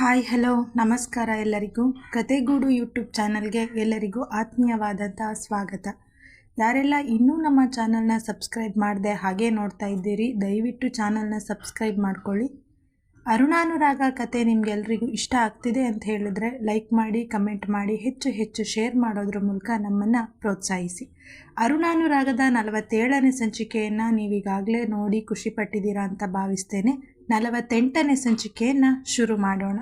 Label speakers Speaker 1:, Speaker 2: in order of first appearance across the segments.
Speaker 1: Hi, hello, ನಮಸ್ಕಾರ ಎಲ್ಲರಿಗೂ. ಕತೆಗೂಡು YouTube ಚಾನಲ್ಗೆ ಎಲ್ಲರಿಗೂ ಆತ್ಮೀಯವಾದಂಥ ಸ್ವಾಗತ. ಯಾರೆಲ್ಲ ಇನ್ನೂ ನಮ್ಮ ಚಾನಲ್ನ ಸಬ್ಸ್ಕ್ರೈಬ್ ಮಾಡದೆ ಹಾಗೆ ನೋಡ್ತಾ ಇದ್ದೀರಿ, ದಯವಿಟ್ಟು ಚಾನಲ್ನ ಸಬ್ಸ್ಕ್ರೈಬ್ ಮಾಡ್ಕೊಳ್ಳಿ. ಅರುಣಾನುರಾಗ ಕತೆ ನಿಮಗೆಲ್ರಿಗೂ ಇಷ್ಟ ಆಗ್ತಿದೆ ಅಂತ ಹೇಳಿದ್ರೆ ಲೈಕ್ ಮಾಡಿ, ಕಮೆಂಟ್ ಮಾಡಿ, ಹೆಚ್ಚು ಹೆಚ್ಚು ಶೇರ್ ಮಾಡೋದ್ರ ಮೂಲಕ ನಮ್ಮನ್ನು ಪ್ರೋತ್ಸಾಹಿಸಿ. ಅರುಣಾನುರಾಗದ ನಲವತ್ತೇಳನೇ ಸಂಚಿಕೆಯನ್ನು ನೀವೀಗಾಗಲೇ ನೋಡಿ ಖುಷಿಪಟ್ಟಿದ್ದೀರಾ ಅಂತ ಭಾವಿಸ್ತೇನೆ. ನಲವತ್ತೆಂಟನೇ ಸಂಚಿಕೆಯನ್ನು ಶುರು ಮಾಡೋಣ.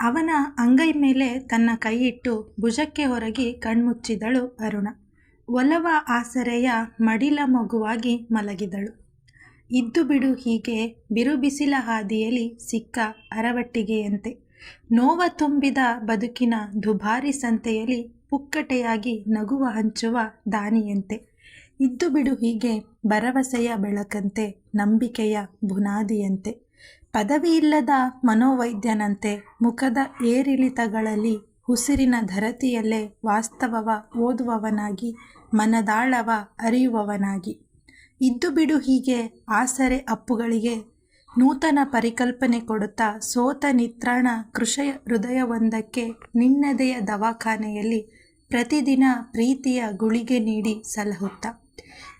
Speaker 1: ಅವನ ಅಂಗೈ ಮೇಲೆ ತನ್ನ ಕೈಯಿಟ್ಟು ಭುಜಕ್ಕೆ ಹೊರಗಿ ಕಣ್ಮುಚ್ಚಿದಳು ಅರುಣ. ಒಲವ ಆಸರೆಯ ಮಡಿಲ ಮಗುವಾಗಿ ಮಲಗಿದಳು. ಇದ್ದು ಬಿಡು ಹೀಗೆ ಬಿರುಬಿಸಿಲ ಹಾದಿಯಲ್ಲಿ ಸಿಕ್ಕ ಅರವಟ್ಟಿಗೆಯಂತೆ. ನೋವ ತುಂಬಿದ ಬದುಕಿನ ದುಬಾರಿ ಸಂತೆಯಲ್ಲಿ ಪುಕ್ಕಟೆಯಾಗಿ ನಗುವ ಹಂಚುವ ದಾನಿಯಂತೆ. ಇದ್ದು ಬಿಡು ಹೀಗೆ ಭರವಸೆಯ ಬೆಳಕಂತೆ, ನಂಬಿಕೆಯ ಬುನಾದಿಯಂತೆ. ಇಲ್ಲದ ಮನೋವೈದ್ಯನಂತೆ, ಮುಖದ ಏರಿಳಿತಗಳಲ್ಲಿ ಉಸಿರಿನ ಧರತಿಯಲ್ಲೇ ವಾಸ್ತವವ ಓದುವವನಾಗಿ, ಮನದಾಳವ ಅರಿಯುವವನಾಗಿ. ಇದ್ದು ಬಿಡು ಹೀಗೆ ಆಸರೆ ಅಪ್ಪುಗಳಿಗೆ ನೂತನ ಪರಿಕಲ್ಪನೆ ಕೊಡುತ್ತಾ ಸೋತ ನಿತ್ರಾಣ ಕೃಷಯ ಹೃದಯವೊಂದಕ್ಕೆ ನಿನ್ನದೆಯ ದವಾಖಾನೆಯಲ್ಲಿ ಪ್ರತಿದಿನ ಪ್ರೀತಿಯ ಗುಳಿಗೆ ನೀಡಿ ಸಲಹುತ್ತಾ.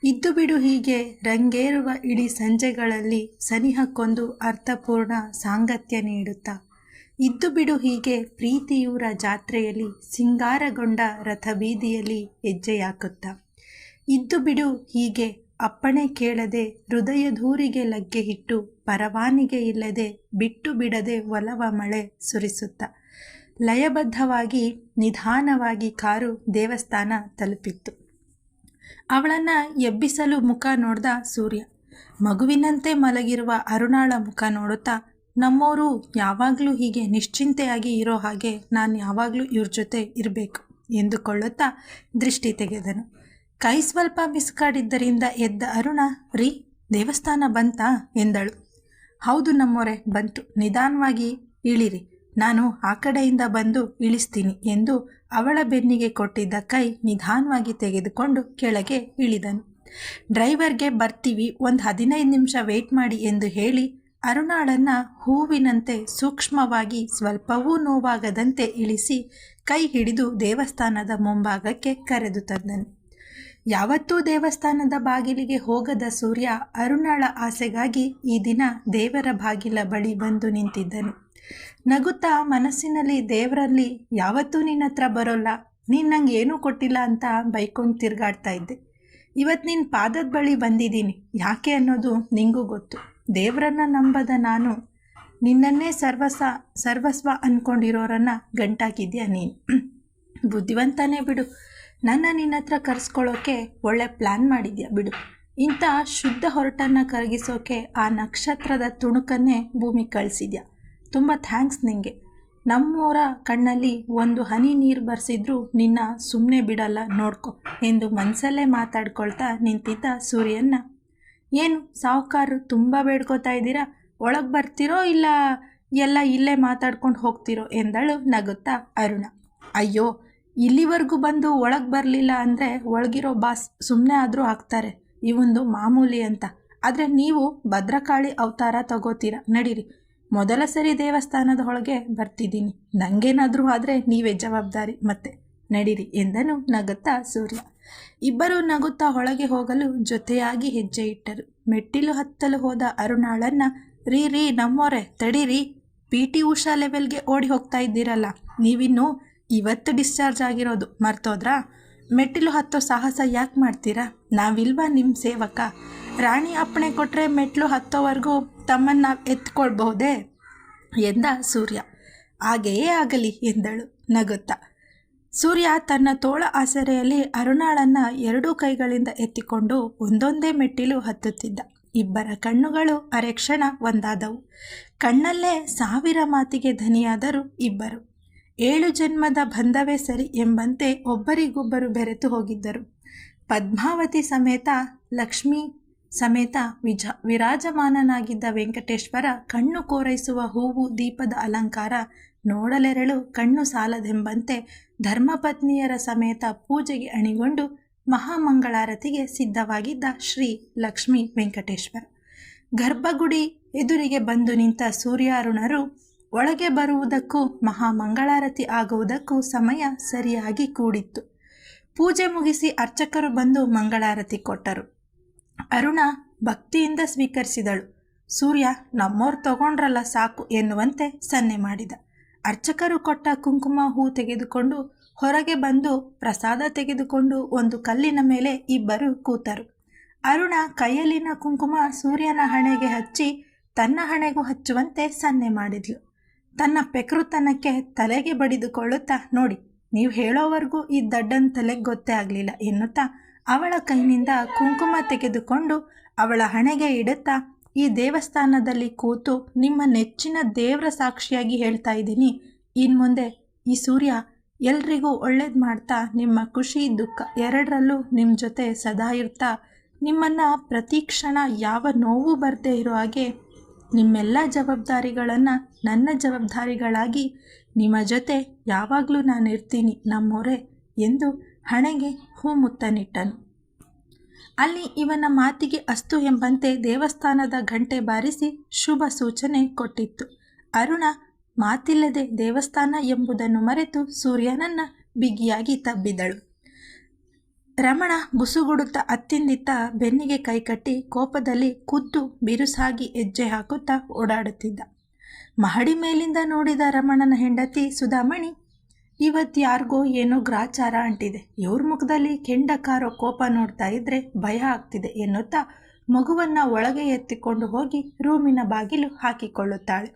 Speaker 1: ಇದ್ದು ಬಿಡು ಹೀಗೆ ರಂಗೇರುವ ಇಡೀ ಸಂಜೆಗಳಲ್ಲಿ ಸನಿಹಕ್ಕೊಂದು ಅರ್ಥಪೂರ್ಣ ಸಾಂಗತ್ಯ ನೀಡುತ್ತಾ. ಇದ್ದು ಬಿಡು ಹೀಗೆ ಪ್ರೀತಿಯೂರ ಜಾತ್ರೆಯಲ್ಲಿ ಸಿಂಗಾರಗೊಂಡ ರಥಬೀದಿಯಲ್ಲಿ ಹೆಜ್ಜೆಯಾಕುತ್ತ. ಇದ್ದು ಬಿಡು ಹೀಗೆ ಅಪ್ಪಣೆ ಕೇಳದೆ ಹೃದಯ ದೂರಿಗೆ ಲಗ್ಗೆ ಇಟ್ಟು ಪರವಾನಿಗೆ ಇಲ್ಲದೆ ಬಿಟ್ಟು ಬಿಡದೆ ಒಲವ ಮಳೆ ಸುರಿಸುತ್ತ. ಲಯಬದ್ಧವಾಗಿ ನಿಧಾನವಾಗಿ ಕಾರು ದೇವಸ್ಥಾನ ತಲುಪಿತ್ತು. ಅವಳನ್ನು ಎಬ್ಬಿಸಲು ಮುಖ ನೋಡ್ದ ಸೂರ್ಯ. ಮಗುವಿನಂತೆ ಮಲಗಿರುವ ಅರುಣಾಳ ಮುಖ ನೋಡುತ್ತಾ, ನಮ್ಮೋರು ಯಾವಾಗಲೂ ಹೀಗೆ ನಿಶ್ಚಿಂತೆಯಾಗಿ ಇರೋ ಹಾಗೆ ನಾನು ಯಾವಾಗಲೂ ಇವ್ರ ಜೊತೆ ಇರಬೇಕು, ಎಂದುಕೊಳ್ಳುತ್ತಾ ದೃಷ್ಟಿ ತೆಗೆದನು. ಕೈ ಸ್ವಲ್ಪ ಮಿಸ್ಕಾಡಿದ್ದರಿಂದ ಎದ್ದ ಅರುಣ, ರೀ, ದೇವಸ್ಥಾನ ಬಂತಾ? ಎಂದಳು. ಹೌದು ನಮ್ಮೋರೆ, ಬಂತು. ನಿಧಾನವಾಗಿ ಇಳಿರಿ. ನಾನು ಆ ಕಡೆಯಿಂದ ಬಂದು ಇಳಿಸ್ತೀನಿ, ಎಂದು ಅವಳ ಬೆನ್ನಿಗೆ ಕೊಟ್ಟಿದ್ದ ಕೈ ನಿಧಾನವಾಗಿ ತೆಗೆದುಕೊಂಡು ಕೆಳಗೆ ಇಳಿದನು. ಡ್ರೈವರ್ಗೆ ಬರ್ತೀವಿ, ಒಂದು ಹದಿನೈದು ನಿಮಿಷ ವೇಟ್ ಮಾಡಿ ಎಂದು ಹೇಳಿ, ಅರುಣಾಳನ್ನು ಹೂವಿನಂತೆ ಸೂಕ್ಷ್ಮವಾಗಿ ಸ್ವಲ್ಪವೂ ನೋವಾಗದಂತೆ ಇಳಿಸಿ ಕೈ ಹಿಡಿದು ದೇವಸ್ಥಾನದ ಮುಂಭಾಗಕ್ಕೆ ಕರೆದು ತಂದನು. ಯಾವತ್ತೂ ದೇವಸ್ಥಾನದ ಬಾಗಿಲಿಗೆ ಹೋಗದ ಸೂರ್ಯ ಅರುಣಾಳ ಆಸೆಗಾಗಿ ಈ ದಿನ ದೇವರ ಬಾಗಿಲ ಬಳಿ ಬಂದು ನಿಂತಿದ್ದನು. ನಗುತ್ತಾ ಮನಸ್ಸಿನಲ್ಲಿ ದೇವರಲ್ಲಿ, ಯಾವತ್ತೂ ನಿನ್ನ ಹತ್ರ ಬರೋಲ್ಲ, ನೀನು ನಂಗೆ ಏನೂ ಕೊಟ್ಟಿಲ್ಲ ಅಂತ ಬೈಕೊಂಡು ತಿರುಗಾಡ್ತಾ ಇದ್ದೆ. ಇವತ್ತು ನಿನ್ನ ಪಾದದ ಬಳಿ ಬಂದಿದ್ದೀನಿ, ಯಾಕೆ ಅನ್ನೋದು ನಿಂಗೂ ಗೊತ್ತು. ದೇವರನ್ನು ನಂಬದ ನಾನು ನಿನ್ನನ್ನೇ ಸರ್ವಸ, ಸರ್ವಸ್ವ ಅಂದ್ಕೊಂಡಿರೋರನ್ನು ಗಂಟಾಕಿದ್ಯಾ ನೀನು? ಬುದ್ಧಿವಂತನೇ ಬಿಡು. ನನ್ನ ನಿನ್ನ ಹತ್ರ ಕರೆಸ್ಕೊಳ್ಳೋಕ್ಕೆ ಒಳ್ಳೆ ಪ್ಲ್ಯಾನ್ ಮಾಡಿದ್ಯಾ ಬಿಡು. ಇಂಥ ಶುದ್ಧ ಹೊರಟನ್ನು ಕರಗಿಸೋಕೆ ಆ ನಕ್ಷತ್ರದ ತುಣುಕನ್ನೇ ಭೂಮಿ ಕಳಿಸಿದ್ಯಾ. ತುಂಬ ಥ್ಯಾಂಕ್ಸ್ ನಿಂಗೆ. ನಮ್ಮೋರ ಕಣ್ಣಲ್ಲಿ ಒಂದು ಹನಿ ನೀರು ಬರ್ಸಿದ್ರು ನಿನ್ನ ಸುಮ್ಮನೆ ಬಿಡಲ್ಲ ನೋಡ್ಕೊ ಎಂದು ಮನಸಲ್ಲೇ ಮಾತಾಡ್ಕೊಳ್ತಾ ನಿಂತಿದ್ದ ಸೂರ್ಯನ್ನ. ಏನು ಸಾಹುಕಾರರು ತುಂಬ ಬೇಡ್ಕೋತಾ ಇದ್ದೀರಾ? ಒಳಗೆ ಬರ್ತಿರೋ ಇಲ್ಲ ಎಲ್ಲ ಇಲ್ಲೇ ಮಾತಾಡ್ಕೊಂಡು ಹೋಗ್ತಿರೋ ಎಂದಳು ನಗುತ್ತಾ ಅರುಣ. ಅಯ್ಯೋ, ಇಲ್ಲಿವರೆಗೂ ಬಂದು ಒಳಗೆ ಬರಲಿಲ್ಲ ಅಂದರೆ ಒಳಗಿರೋ ಬಾಸ್ ಸುಮ್ಮನೆ ಆದರೂ ಹಾಕ್ತಾರೆ ಇವೊಂದು ಮಾಮೂಲಿ ಅಂತ. ಆದರೆ ನೀವು ಭದ್ರಕಾಳಿ ಅವತಾರ ತಗೋತೀರ? ನಡೀರಿ. ಮೊದಲ ಸರಿ ದೇವಸ್ಥಾನದ ಒಳಗೆ ಬರ್ತಿದ್ದೀನಿ. ನನಗೇನಾದರೂ ಆದರೆ ನೀವೇ ಜವಾಬ್ದಾರಿ. ಮತ್ತೆ ನಡೀರಿ ಎಂದನು ನಗುತ್ತಾ ಸೂರ್ಯ. ಇಬ್ಬರು ನಗುತ್ತಾ ಒಳಗೆ ಹೋಗಲು ಜೊತೆಯಾಗಿ ಹೆಜ್ಜೆ ಇಟ್ಟರು. ಮೆಟ್ಟಿಲು ಹತ್ತಲು ಹೋದ ಅರುಣಾಳನ್ನ, ರೀ ರೀ, ನಮ್ಮೋರೆ, ತಡೀರಿ. ಪಿ ಟಿ ಉಷಾ ಲೆವೆಲ್ಗೆ ಓಡಿ ಹೋಗ್ತಾ ಇದ್ದೀರಲ್ಲ. ನೀವಿನ್ನು ಇವತ್ತು ಡಿಸ್ಚಾರ್ಜ್ ಆಗಿರೋದು ಮರ್ತೋದ್ರಾ? ಮೆಟ್ಟಿಲು ಹತ್ತೋ ಸಾಹಸ ಯಾಕೆ ಮಾಡ್ತೀರಾ? ನಾವಿಲ್ವಾ ನಿಮ್ಮ ಸೇವಕ? ರಾಣಿ ಅಪ್ಪಣೆ ಕೊಟ್ಟರೆ ಮೆಟ್ಟಿಲು ಹತ್ತೋವರೆಗೂ ತಮ್ಮನ್ನು ನಾವು ಎತ್ಕೊಳ್ಬಹುದೇ? ಎಂದ ಸೂರ್ಯ. ಹಾಗೆಯೇ ಆಗಲಿ ಎಂದಳು ನಗುತ್ತಾ. ಸೂರ್ಯ ತನ್ನ ತೋಳ ಆಸರೆಯಲ್ಲಿ ಅರುಣಾಳನ್ನು ಎರಡೂ ಕೈಗಳಿಂದ ಎತ್ತಿಕೊಂಡು ಒಂದೊಂದೇ ಮೆಟ್ಟಿಲು ಹತ್ತುತ್ತಿದ್ದ. ಇಬ್ಬರ ಕಣ್ಣುಗಳು ಅರೆಕ್ಷಣ ಒಂದಾದವು. ಕಣ್ಣಲ್ಲೇ ಸಾವಿರ ಮಾತಿಗೆ ಧನಿಯಾದರು ಇಬ್ಬರು. ಏಳು ಜನ್ಮದ ಬಂಧವೇ ಸರಿ ಎಂಬಂತೆ ಒಬ್ಬರಿಗೊಬ್ಬರು ಬೆರೆತು ಹೋಗಿದ್ದರು. ಪದ್ಮಾವತಿ ಸಮೇತ ಲಕ್ಷ್ಮೀ ಸಮೇತ ವಿಜ, ವಿರಾಜಮಾನನಾಗಿದ್ದ ವೆಂಕಟೇಶ್ವರ ಕಣ್ಣು ಕೋರೈಸುವ ಹೂವು ದೀಪದ ಅಲಂಕಾರ ನೋಡಲೆರಳು ಕಣ್ಣು ಸಾಲದೆಂಬಂತೆ ಧರ್ಮಪತ್ನಿಯರ ಸಮೇತ ಪೂಜೆಗೆ ಅಣಿಗೊಂಡು ಮಹಾಮಂಗಳಾರತಿಗೆ ಸಿದ್ಧವಾಗಿದ್ದ ಶ್ರೀ ಲಕ್ಷ್ಮೀ ವೆಂಕಟೇಶ್ವರ. ಗರ್ಭಗುಡಿ ಎದುರಿಗೆ ಬಂದು ನಿಂತ ಸೂರ್ಯಾರುಣರು ಒಳಗೆ ಬರುವುದಕ್ಕೂ ಮಹಾಮಂಗಳಾರತಿ ಆಗುವುದಕ್ಕೂ ಸಮಯ ಸರಿಯಾಗಿ ಕೂಡಿತ್ತು. ಪೂಜೆ ಮುಗಿಸಿ ಅರ್ಚಕರು ಬಂದು ಮಂಗಳಾರತಿ ಕೊಟ್ಟರು. ಅರುಣ ಭಕ್ತಿಯಿಂದ ಸ್ವೀಕರಿಸಿದಳು. ಸೂರ್ಯ ನಮ್ಮೋರು ತಗೊಂಡ್ರಲ್ಲ ಸಾಕು ಎನ್ನುವಂತೆ ಸನ್ನೆ ಮಾಡಿದ. ಅರ್ಚಕರು ಕೊಟ್ಟ ಕುಂಕುಮ ಹೂ ತೆಗೆದುಕೊಂಡು ಹೊರಗೆ ಬಂದು ಪ್ರಸಾದ ತೆಗೆದುಕೊಂಡು ಒಂದು ಕಲ್ಲಿನ ಮೇಲೆ ಇಬ್ಬರು ಕೂತರು. ಅರುಣ ಕೈಯಲ್ಲಿನ ಕುಂಕುಮ ಸೂರ್ಯನ ಹಣೆಗೆ ಹಚ್ಚಿ ತನ್ನ ಹಣೆಗೂ ಹಚ್ಚುವಂತೆ ಸನ್ನೆ ಮಾಡಿದ್ಲು. ತನ್ನ ಪೆಕೃತನಕ್ಕೆ ತಲೆಗೆ ಬಡಿದುಕೊಳ್ಳುತ್ತಾ, ನೋಡಿ, ನೀವು ಹೇಳೋವರೆಗೂ ಈ ದಡ್ಡನ ತಲೆಗೆ ಗೊತ್ತೇ ಆಗಲಿಲ್ಲ, ಎನ್ನುತ್ತಾ ಅವಳ ಕೈನಿಂದ ಕುಂಕುಮ ತೆಗೆದುಕೊಂಡು ಅವಳ ಹಣೆಗೆ ಇಡುತ್ತಾ ಈ ದೇವಸ್ಥಾನದಲ್ಲಿ ಕೂತು ನಿಮ್ಮ ನೆಚ್ಚಿನ ದೇವರ ಸಾಕ್ಷಿಯಾಗಿ ಹೇಳ್ತಾ ಇದ್ದೀನಿ. ಇನ್ಮುಂದೆ ಈ ಸೂರ್ಯ ಎಲ್ರಿಗೂ ಒಳ್ಳೇದು ಮಾಡ್ತಾ ನಿಮ್ಮ ಖುಷಿ, ದುಃಖ ಎರಡರಲ್ಲೂ ನಿಮ್ಮ ಜೊತೆ ಸದಾ ಇರ್ತಾ. ನಿಮ್ಮನ್ನು ಪ್ರತಿ ಕ್ಷಣ ಯಾವ ನೋವು ಬರದೇ ಇರೋ ಹಾಗೆ ನಿಮ್ಮೆಲ್ಲ ಜವಾಬ್ದಾರಿಗಳನ್ನು ನನ್ನ ಜವಾಬ್ದಾರಿಗಳಾಗಿ ನಿಮ್ಮ ಜೊತೆ ಯಾವಾಗಲೂ ನಾನು ಇರ್ತೀನಿ ನಮ್ಮೊರೆ ಎಂದು ಹಣೆಗೆ ಹೂ ಮುತ್ತನಿಟ್ಟನು ಅಲ್ಲಿ ಇವನ ಮಾತಿಗೆ ಅಸ್ತು ಎಂಬಂತೆ ದೇವಸ್ಥಾನದ ಗಂಟೆ ಬಾರಿಸಿ ಶುಭ ಸೂಚನೆ ಕೊಟ್ಟಿತ್ತು. ಅರುಣ, ಮಾತಿಲ್ಲದೆ ದೇವಸ್ಥಾನ ಎಂಬುದನ್ನು ಮರೆತು ಸೂರ್ಯನನ್ನ ಬಿಗಿಯಾಗಿ ತಬ್ಬಿದಳು. ರಮಣ ಬುಸುಗುಡುತ್ತ ಅತ್ತಿಂದಿತ್ತ ಬೆನ್ನಿಗೆ ಕೈಕಟ್ಟಿ ಕೋಪದಲ್ಲಿ ಕುದ್ದು ಬಿರುಸಾಗಿ ಹೆಜ್ಜೆ ಹಾಕುತ್ತಾ ಓಡಾಡುತ್ತಿದ್ದ. ಮಹಡಿ ಮೇಲಿಂದ ನೋಡಿದ ರಮಣನ ಹೆಂಡತಿ ಸುಧಾಮಣಿ ಇವತ್ತು ಯಾರಿಗೋ ಏನೋ ಗ್ರಾಚಾರ ಅಂಟಿದೆ. ಇವ್ರ ಮುಖದಲ್ಲಿ ಕೆಂಡ ಕಾರೋ ಕೋಪ ನೋಡ್ತಾ ಇದ್ರೆ ಭಯ ಆಗ್ತಿದೆ ಎನ್ನುತ್ತಾ ಮಗುವನ್ನು ಒಳಗೆ ಎತ್ತಿಕೊಂಡು ಹೋಗಿ ರೂಮಿನ ಬಾಗಿಲು ಹಾಕಿಕೊಳ್ಳುತ್ತಾಳೆ.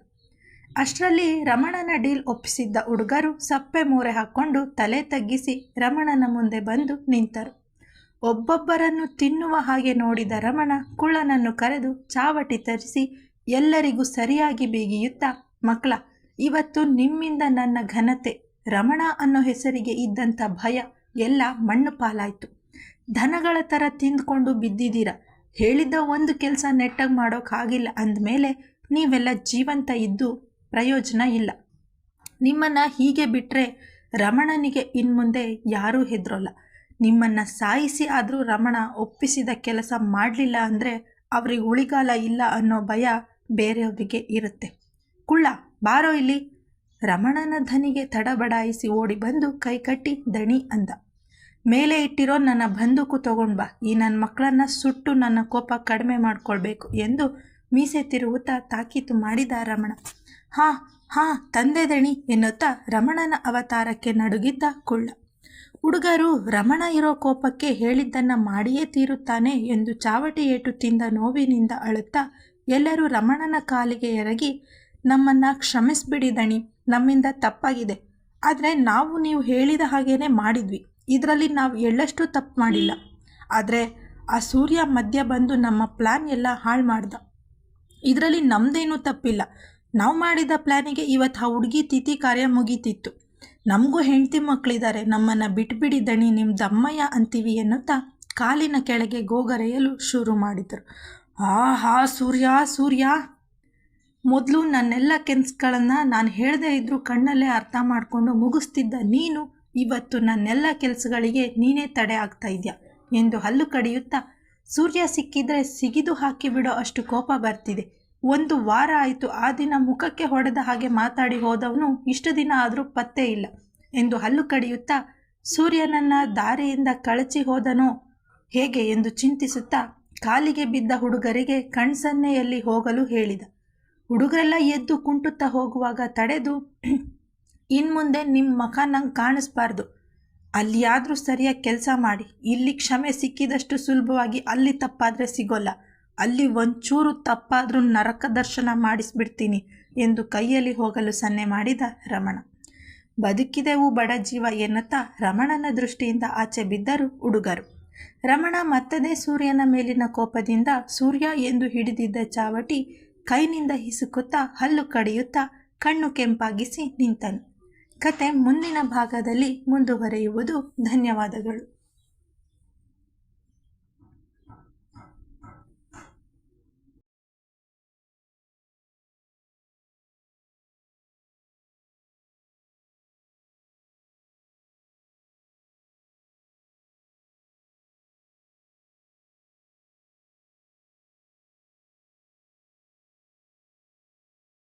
Speaker 1: ಅಷ್ಟರಲ್ಲಿ ರಮಣನ ಡೀಲ್ ಒಪ್ಪಿಸಿದ್ದ ಹುಡುಗರು ಸಪ್ಪೆ ಮೂರೆ ಹಾಕ್ಕೊಂಡು ತಲೆ ತಗ್ಗಿಸಿ ರಮಣನ ಮುಂದೆ ಬಂದು ನಿಂತರು. ಒಬ್ಬೊಬ್ಬರನ್ನು ತಿನ್ನುವ ಹಾಗೆ ನೋಡಿದ ರಮಣ ಕುಳ್ಳನನ್ನು ಕರೆದು ಚಾವಟಿ ತರಿಸಿ ಎಲ್ಲರಿಗೂ ಸರಿಯಾಗಿ ಬೀಗಿಯುತ್ತಾ ಮಕ್ಕಳ ಇವತ್ತು ನಿಮ್ಮಿಂದ ನನ್ನ ಘನತೆ ರಮಣ ಅನ್ನೋ ಹೆಸರಿಗೆ ಇದ್ದಂಥ ಭಯ ಎಲ್ಲ ಮಣ್ಣು ಪಾಲಾಯಿತು. ದನಗಳ ಥರ ತಿಂದ್ಕೊಂಡು ಬಿದ್ದಿದ್ದೀರ. ಹೇಳಿದ್ದ ಒಂದು ಕೆಲಸ ನೆಟ್ಟಾಗಿ ಮಾಡೋಕ್ಕಾಗಿಲ್ಲ ಅಂದಮೇಲೆ ನೀವೆಲ್ಲ ಜೀವಂತ ಇದ್ದು ಪ್ರಯೋಜನ ಇಲ್ಲ. ನಿಮ್ಮನ್ನು ಹೀಗೆ ಬಿಟ್ಟರೆ ರಮಣನಿಗೆ ಇನ್ಮುಂದೆ ಯಾರೂ ಹೆದರೋಲ್ಲ. ನಿಮ್ಮನ್ನು ಸಾಯಿಸಿ ಆದರೂ ರಮಣ ಒಪ್ಪಿಸಿದ ಕೆಲಸ ಮಾಡಲಿಲ್ಲ ಅಂದರೆ ಅವ್ರಿಗೆ ಉಳಿಗಾಲ ಇಲ್ಲ ಅನ್ನೋ ಭಯ ಬೇರೆಯವರಿಗೆ ಇರುತ್ತೆ. ಕುಳ್ಳ, ಬಾರೋ ಇಲ್ಲಿ. ರಮಣನ ಧನಿಗೆ ತಡಬಡಾಯಿಸಿ ಓಡಿ ಬಂದು ಕೈಕಟ್ಟಿ ದಣಿ ಅಂದ. ಮೇಲೆ ಇಟ್ಟಿರೋ ನನ್ನ ಬಂದೂಕು ಬಾ. ಈ ನನ್ನ ಮಕ್ಕಳನ್ನ ಸುಟ್ಟು ನನ್ನ ಕೋಪ ಕಡಿಮೆ ಮಾಡಿಕೊಳ್ಬೇಕು ಎಂದು ಮೀಸೆ ತಿರುಗುತ್ತಾ ತಾಕೀತು ಮಾಡಿದ ರಮಣ. ಹಾ ಹಾ, ತಂದೆ ದಣಿ ಎನ್ನುತ್ತಾ ರಮಣನ ಅವತಾರಕ್ಕೆ ನಡುಗಿದ್ದ ಕುಳ್ಳ. ಹುಡುಗರು ರಮಣ ಇರೋ ಕೋಪಕ್ಕೆ ಹೇಳಿದ್ದನ್ನು ಮಾಡಿಯೇ ತೀರುತ್ತಾನೆ ಎಂದು ಚಾವಟಿ ಏಟು ತಿಂದ ನೋವಿನಿಂದ ಅಳುತ್ತಾ ಎಲ್ಲರೂ ರಮಣನ ಕಾಲಿಗೆ ಎರಗಿ, ನಮ್ಮನ್ನು ಕ್ಷಮಿಸ್ಬಿಡಿ ದಣಿ. ನಮ್ಮಿಂದ ತಪ್ಪಾಗಿದೆ. ಆದರೆ ನಾವು ನೀವು ಹೇಳಿದ ಹಾಗೇ ಮಾಡಿದ್ವಿ. ಇದರಲ್ಲಿ ನಾವು ಎಳ್ಳಷ್ಟು ತಪ್ಪು ಮಾಡಿಲ್ಲ. ಆದರೆ ಆ ಸೂರ್ಯ ಮಧ್ಯ ಬಂದು ನಮ್ಮ ಪ್ಲ್ಯಾನ್ ಎಲ್ಲ ಹಾಳು ಮಾಡ್ದ. ಇದರಲ್ಲಿ ನಮ್ಮದೇನೂ ತಪ್ಪಿಲ್ಲ. ನಾವು ಮಾಡಿದ ಪ್ಲ್ಯಾನಿಗೆ ಇವತ್ತು ಆ ಹುಡುಗಿ ತಿಥಿ ಕಾರ್ಯ ಮುಗೀತಿತ್ತು. ನಮಗೂ ಹೆಂಡತಿ ಮಕ್ಕಳಿದ್ದಾರೆ ನಮ್ಮನ್ನು ಬಿಟ್ಬಿಡಿ ದಣಿ ನಿಮ್ಮ ದಮ್ಮಯ್ಯ ಅಂತೀವಿ ಎನ್ನುತ್ತಾ ಕಾಲಿನ ಕೆಳಗೆ ಗೋಗರೆಯಲು ಶುರು ಮಾಡಿದರು. ಆ ಹಾ ಸೂರ್ಯ ಸೂರ್ಯ. ಮೊದಲು ನನ್ನೆಲ್ಲ ಕೆಲ್ಸಗಳನ್ನು ನಾನು ಹೇಳದೇ ಇದ್ದರೂ ಕಣ್ಣಲ್ಲೇ ಅರ್ಥ ಮಾಡಿಕೊಂಡು ಮುಗಿಸ್ತಿದ್ದ ನೀನು, ಇವತ್ತು ನನ್ನೆಲ್ಲ ಕೆಲಸಗಳಿಗೆ ನೀನೇ ತಡೆ ಆಗ್ತಾ ಇದೆಯಾ? ಎಂದು ಹಲ್ಲು ಕಡಿಯುತ್ತಾ, ಸೂರ್ಯ ಸಿಕ್ಕಿದ್ರೆ ಸಿಗಿದು ಹಾಕಿಬಿಡೋ ಅಷ್ಟು ಕೋಪ ಬರ್ತಿದೆ. ಒಂದು ವಾರ ಆಯಿತು, ಆ ದಿನ ಮುಖಕ್ಕೆ ಹೊಡೆದ ಹಾಗೆ ಮಾತಾಡಿ ಹೋದವನು ಇಷ್ಟು ದಿನ ಆದರೂ ಪತ್ತೆ ಇಲ್ಲ, ಎಂದು ಹಲ್ಲು ಕಡಿಯುತ್ತಾ ಸೂರ್ಯನನ್ನ ದಾರಿಯಿಂದ ಕಳಚಿ ಹೋದನೋ ಹೇಗೆ? ಎಂದು ಚಿಂತಿಸುತ್ತಾ, ಕಾಲಿಗೆ ಬಿದ್ದ ಹುಡುಗರಿಗೆ ಕಣ್ಸನ್ನೆಯಲ್ಲಿ ಹೋಗಲು ಹೇಳಿದ. ಹುಡುಗರೆಲ್ಲ ಎದ್ದು ಕುಂಟುತ್ತಾ ಹೋಗುವಾಗ ತಡೆದು ಇನ್ಮುಂದೆ ನಿಮ್ಮ ಮುಖ ನಂಗೆ ಕಾಣಿಸ್ಬಾರ್ದು. ಅಲ್ಲಿಯಾದರೂ ಸರಿಯಾಗಿ ಕೆಲಸ ಮಾಡಿ. ಇಲ್ಲಿ ಕ್ಷಮೆ ಸಿಕ್ಕಿದಷ್ಟು ಸುಲಭವಾಗಿ ಅಲ್ಲಿ ತಪ್ಪಾದರೆ ಸಿಗೋಲ್ಲ. ಅಲ್ಲಿ ಒಂಚೂರು ತಪ್ಪಾದರೂ ನರಕ ದರ್ಶನ ಮಾಡಿಸ್ಬಿಡ್ತೀನಿ ಎಂದು ಕೈಯಲ್ಲಿ ಹೋಗಲು ಸನ್ನೆ ಮಾಡಿದ ರಮಣ. ಬದುಕಿದೆವು ಬಡ ಜೀವ ಎನ್ನುತ್ತಾ ರಮಣನ ದೃಷ್ಟಿಯಿಂದ ಆಚೆ ಬಿದ್ದರು ಹುಡುಗರು. ರಮಣ ಮತ್ತದೇ ಸೂರ್ಯನ ಮೇಲಿನ ಕೋಪದಿಂದ ಸೂರ್ಯ ಎಂದು ಹಿಡಿದಿದ್ದ ಚಾವಟಿ ಕೈನಿಂದ ಹಿಸುಕುತ್ತಾ ಹಲ್ಲು ಕಡಿಯುತ್ತಾ ಕಣ್ಣು ಕೆಂಪಾಗಿಸಿ ನಿಂತನು. ಕತೆ ಮುಂದಿನ ಭಾಗದಲ್ಲಿ ಮುಂದುವರೆಯುವುದು. ಧನ್ಯವಾದಗಳು.